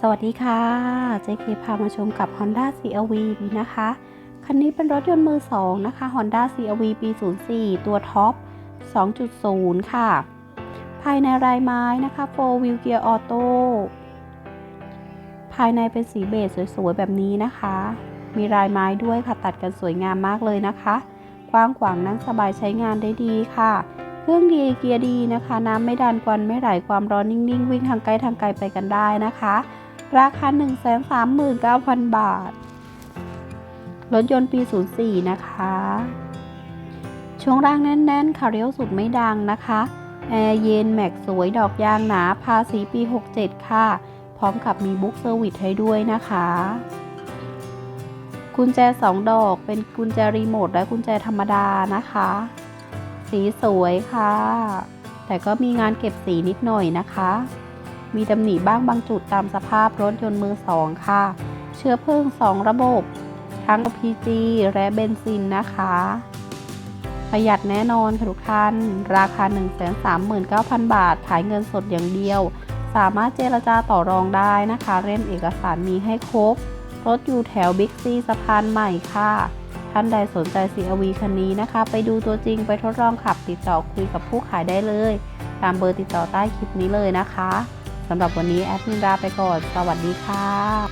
สวัสดีค่ะเจเคพามาชมกับ Honda CRV นะคะ คันนี้เป็นรถยนต์มือ 2 นะคะ Honda CRV ปี 04 ตัวท็อป 2.0 ค่ะ ภายในรายไม้นะคะ 4 Wheel Gear Auto ภายในเป็นสีเบจสวยๆ แบบนี้นะคะ มีรายไม้ด้วยค่ะ ตัดกันสวยงามมากเลยนะคะ กว้างขวางนั่งสบายใช้งานได้ดีค่ะ เครื่องดีเกียร์ดีนะคะ น้ำไม่ดันควันไม่ไหลความร้อนนิ่งๆ วิ่งทางไกลทางไกลไปกันได้นะคะ ราคา 139,000 บาท รถยนต์ปี 04 นะคะ ช่วงล่างแน่นๆค่ะเลี้ยวสุดไม่ดังนะคะ แอร์เย็น แม็กสวยดอกยางหนา ภาษีปี 67 ค่ะ พร้อมกับมีบุ๊กเซอร์วิสให้ด้วยนะคะ กุญแจ 2 ดอกเป็นกุญแจรีโมทและกุญแจธรรมดานะคะ สีสวยค่ะ แต่ก็มีงานเก็บสีนิดหน่อยนะคะ มีตำหนิบ้างบางจุดตามสภาพรถยนต์มือสองค่ะ เชื้อเพลิง 2 ระบบ ทั้ง LPG และเบนซินนะคะ ประหยัดแน่นอนค่ะทุกท่าน ราคา 139,000 บาท ขายเงินสดอย่างเดียว สามารถเจรจาต่อรองได้นะคะ เล่มเอกสารมีให้ครบ รถอยู่แถวบิ๊กซีสะพานใหม่ค่ะท่านใดสนใจ CRV คันนี้นะคะ ไปดูตัวจริงไปทดลองขับติดต่อคุยกับผู้ขายได้เลย ตามเบอร์ติดต่อใต้คลิปนี้เลยนะคะ สำหรับวันนี้แอดมินลาไปก่อน สวัสดีค่ะ